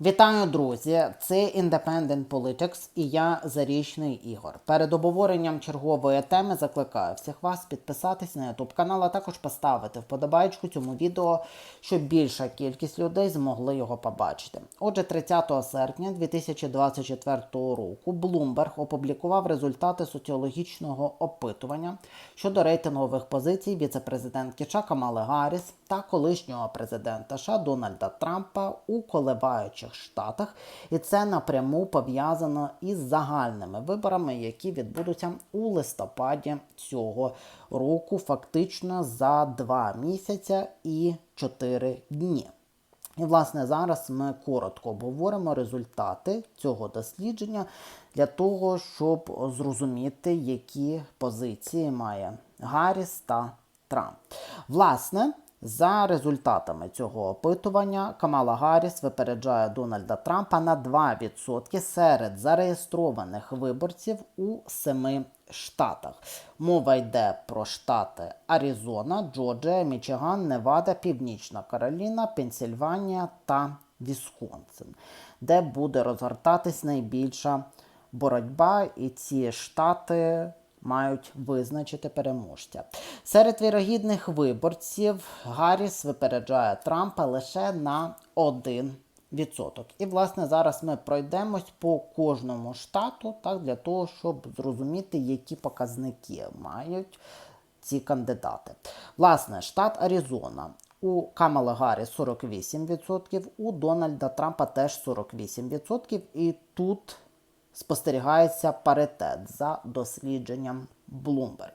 Вітаю, друзі! Це Independent Politics і я Зарічний Ігор. Перед обговоренням чергової теми закликаю всіх вас підписатись на YouTube канал, а також поставити вподобайку цьому відео, щоб більша кількість людей змогли його побачити. Отже, 30 серпня 2024 року Bloomberg опублікував результати соціологічного опитування щодо рейтингових позицій віцепрезидентки США Камали Гарріс та колишнього президента США Дональда Трампа у коливаючих штатах, і це напряму пов'язано із загальними виборами, які відбудуться у листопаді цього року, фактично за два місяця і чотири дні. І, власне, зараз ми коротко обговоримо результати цього дослідження для того, щоб зрозуміти, які позиції має Гарріс та Трамп. Власне, за результатами цього опитування Камала Гарріс випереджає Дональда Трампа на 2% серед зареєстрованих виборців у семи штатах. Мова йде про штати Аризона, Джорджія, Мічиган, Невада, Північна Кароліна, Пенсільванія та Вісконсин, де буде розгортатись найбільша боротьба, і ці штати мають визначити переможця. Серед вірогідних виборців Гарріс випереджає Трампа лише на 1%. І, власне, зараз ми пройдемось по кожному штату, так, для того, щоб зрозуміти, які показники мають ці кандидати. Власне, штат Аризона. У Камала Гарріс 48%, у Дональда Трампа теж 48%. І тут спостерігається паритет за дослідженням Bloomberg.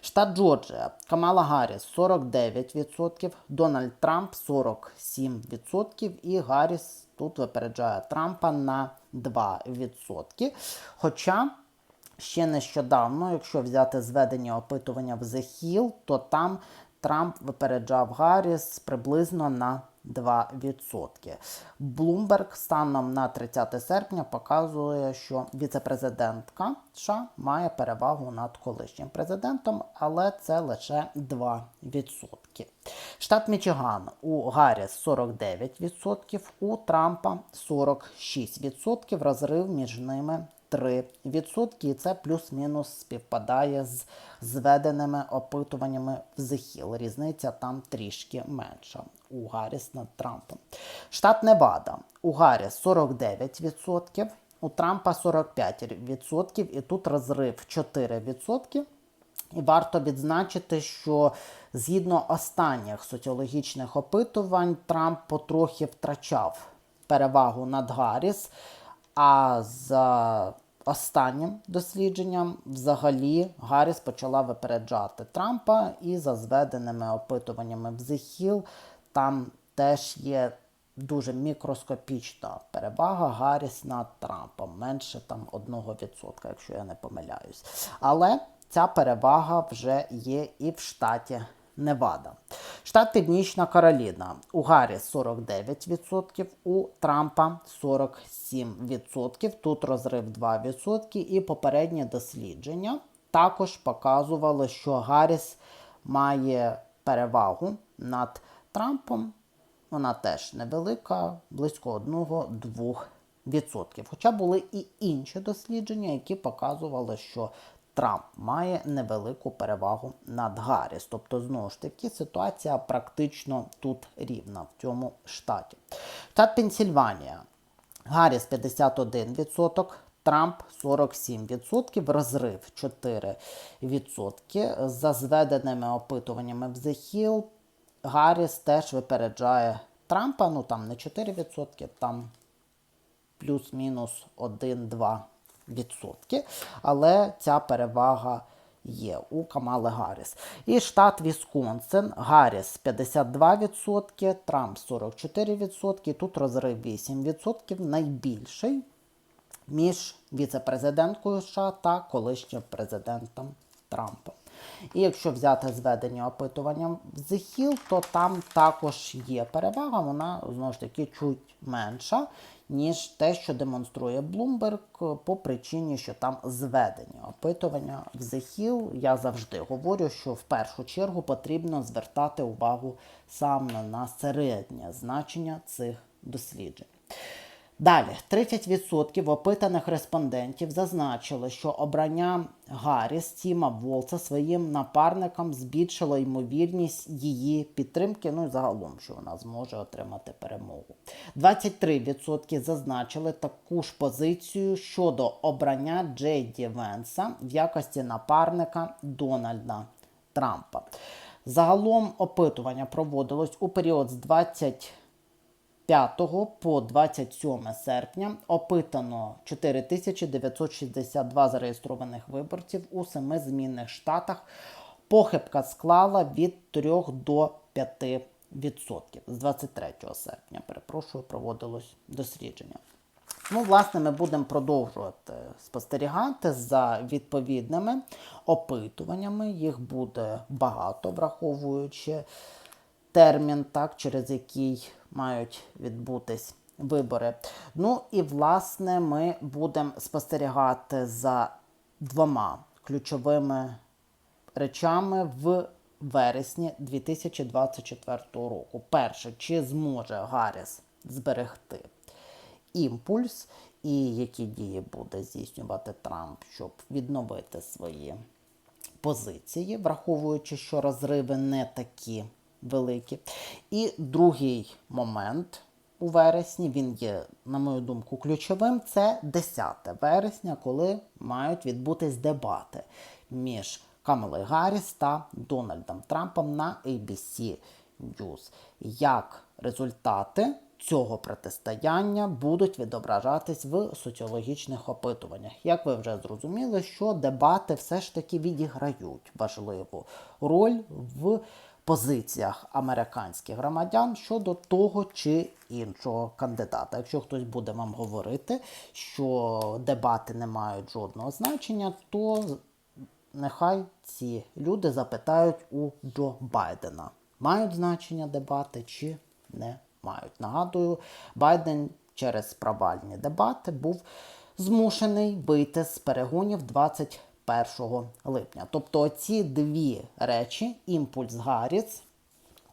Штат Джорджія, Камала Гарріс 49%, Дональд Трамп 47%, і Гарріс тут випереджає Трампа на 2%. Хоча ще нещодавно, якщо взяти зведення опитування в The Hill, то там Трамп випереджав Гарріс приблизно на 2%. Bloomberg станом на 30 серпня показує, що віцепрезидентка США має перевагу над колишнім президентом, але це лише 2%. Штат Мічиган у Гарріс 49%, у Трампа 46%. Розрив між ними 3%, і це плюс-мінус співпадає з зведеними опитуваннями в Зехіл. Різниця там трішки менша у Гарріс над Трампом. Штат Невада у Гарріс 49%, у Трампа 45%, і тут розрив 4%. І варто відзначити, що згідно останніх соціологічних опитувань Трамп потрохи втрачав перевагу над Гарріс. А за останнім дослідженням, взагалі, Гарріс почала випереджати Трампа, і за зведеними опитуваннями в Hill там теж є дуже мікроскопічна перевага Гарріс над Трампом, менше там 1%, якщо я не помиляюсь. Але ця перевага вже є і в штаті Невада. Штат Північна Кароліна. У Гарріс 49%, у Трампа 47%. Тут розрив 2%. І попереднє дослідження також показувало, що Гарріс має перевагу над Трампом. Вона теж невелика, близько 1-2%. Хоча були і інші дослідження, які показували, що Трамп має невелику перевагу над Гарріс. Тобто, знову ж таки, ситуація практично тут рівна в цьому штаті. Штат Пенсільванія. Гарріс 51%, Трамп 47%, розрив 4%. За зведеними опитуваннями в The Hill, Гарріс теж випереджає Трампа, ну там не 4%, там плюс-мінус 1-2%. Але ця перевага є у Камали Гарріс. І штат Вісконсин, Гарріс 52%, Трамп 44%, тут розрив 8%, найбільший між віце-президенткою США та колишнім президентом Трампом. І якщо взяти зведення опитування в The то там також є перевага, вона знову ж таки чуть менша, ніж те, що демонструє Bloomberg, по причині, що там зведення опитування в The Я завжди говорю, що в першу чергу потрібно звертати увагу саме на середнє значення цих досліджень. Далі 30% опитаних респондентів зазначили, що обрання Гарріс Тіма Волца своїм напарникам збільшило ймовірність її підтримки. Ну і загалом, що вона зможе отримати перемогу. 23% зазначили таку ж позицію щодо обрання Джейді Венса в якості напарника Дональда Трампа. Загалом опитування проводилось у період з 20 5 по 27 серпня опитано 4962 зареєстрованих виборців у семи змінних штатах. Похибка склала від 3 до 5%. З 23 серпня, перепрошую, проводилось дослідження. Ну, власне, ми будемо продовжувати спостерігати за відповідними опитуваннями. Їх буде багато, враховуючи термін, так, через який мають відбутись вибори. Ну і власне ми будемо спостерігати за двома ключовими речами в вересні 2024 року. Перше, чи зможе Гарріс зберегти імпульс, і які дії буде здійснювати Трамп, щоб відновити свої позиції, враховуючи, що розриви не такі великі. І другий момент у вересні, він є, на мою думку, ключовим. Це 10 вересня, коли мають відбутись дебати між Камелою Гарріс та Дональдом Трампом на ABC News. Як результати цього протистояння будуть відображатись в соціологічних опитуваннях. Як ви вже зрозуміли, що дебати все ж таки відіграють важливу роль в позиціях американських громадян щодо того чи іншого кандидата. Якщо хтось буде вам говорити, що дебати не мають жодного значення, то нехай ці люди запитають у Джо Байдена, мають значення дебати чи не мають. Нагадую, Байден через провальні дебати був змушений вийти з перегонів 21 липня. Тобто ці дві речі, імпульс Гарріс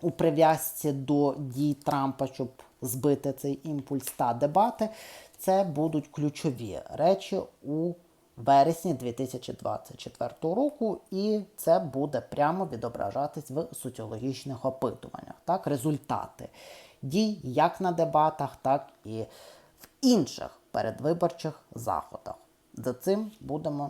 у прив'язці до дій Трампа, щоб збити цей імпульс та дебати, це будуть ключові речі у вересні 2024 року, і це буде прямо відображатись в соціологічних опитуваннях. Так, результати дій як на дебатах, так і в інших передвиборчих заходах. За цим будемо